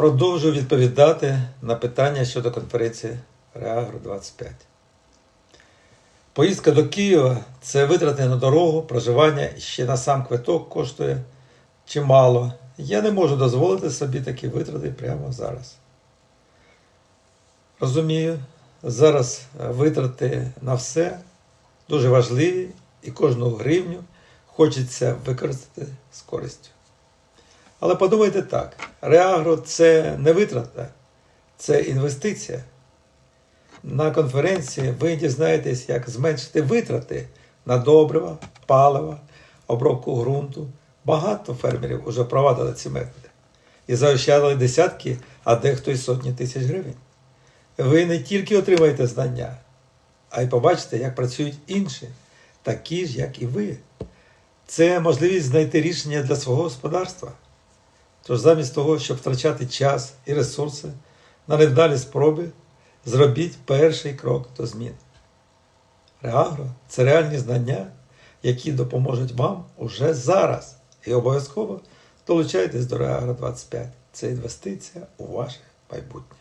Продовжую відповідати на питання щодо конференції Реагро 25. Поїздка до Києва це витрати на дорогу, проживання ще на сам квиток коштує чимало. Я не можу дозволити собі такі витрати прямо зараз. Розумію, зараз витрати на все дуже важливі і кожну гривню хочеться використати з користю. Але подумайте так: Реагро це не витрата, це інвестиція. На конференції ви дізнаєтесь, як зменшити витрати на добрива, паливо, обробку ґрунту. Багато фермерів вже провадили ці методи і заощадили десятки, а дехто й сотні тисяч гривень. Ви не тільки отримаєте знання, а й побачите, як працюють інші, такі ж, як і ви. Це можливість знайти рішення для свого господарства. Тож замість того, щоб втрачати час і ресурси на невдалі спроби, зробіть перший крок до змін. Реагро це реальні знання, які допоможуть вам уже зараз. І обов'язково долучайтесь до Реагро 25. Це інвестиція у ваше майбутнє.